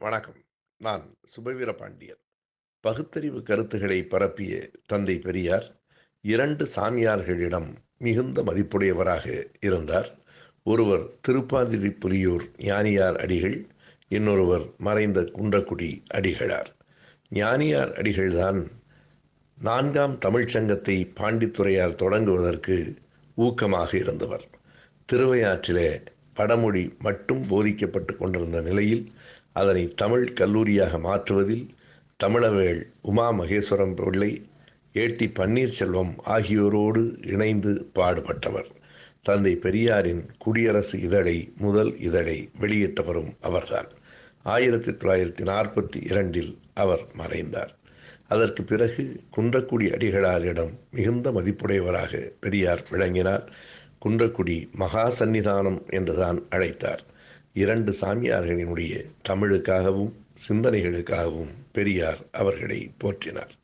வணக்கம். நான் சுபவீர பாண்டியன். பகுத்தறிவு கருத்துக்களை பரப்பிய தந்தை பெரியார் இரண்டு சாமியார்களிடம் மிகுந்த மதிப்புடையவராக இருந்தார். ஒருவர் திருப்பாதிரி புலியூர் ஞானியார் அடிகள் இன்னொருவர் மறைந்த குன்றக்குடி அடிகளார். ஞானியார் அடிகள்தான் நான்காம் தமிழ்ச் சங்கத்தை பாண்டித்துறையார் தொடங்குவதற்கு ஊக்கமாக இருந்தவர். திருவையாற்றிலே வடமொழி மட்டும் போதிக்கப்பட்டு கொண்டிருந்த நிலையில் அதனை தமிழ் கல்லூரியாக மாற்றுவதில் தமிழவேள் உமா மகேஸ்வரம் பிள்ளை ஏட்டி பன்னீர்செல்வம் ஆகியோரோடு இணைந்து பாடுபட்டவர். தந்தை பெரியாரின் குடியரசு இதழை முதல் இதழை வெளியிட்டவரும் அவர்தான். ஆயிரத்தி தொள்ளாயிரத்தி நாற்பத்தி இரண்டில் அவர் மறைந்தார். அதற்கு பிறகு குன்றக்குடி அடிகளாரிடம் மிகுந்த மதிப்புடையவராக பெரியார் விளங்கினார். குன்றக்குடி மகா சந்நிதானம் என்றுதான் அழைத்தார். இரண்டு சாமியார்களினுடைய தமிழுக்காகவும் சிந்தனைகளுக்காகவும் பெரியார் அவர்களை போற்றினார்.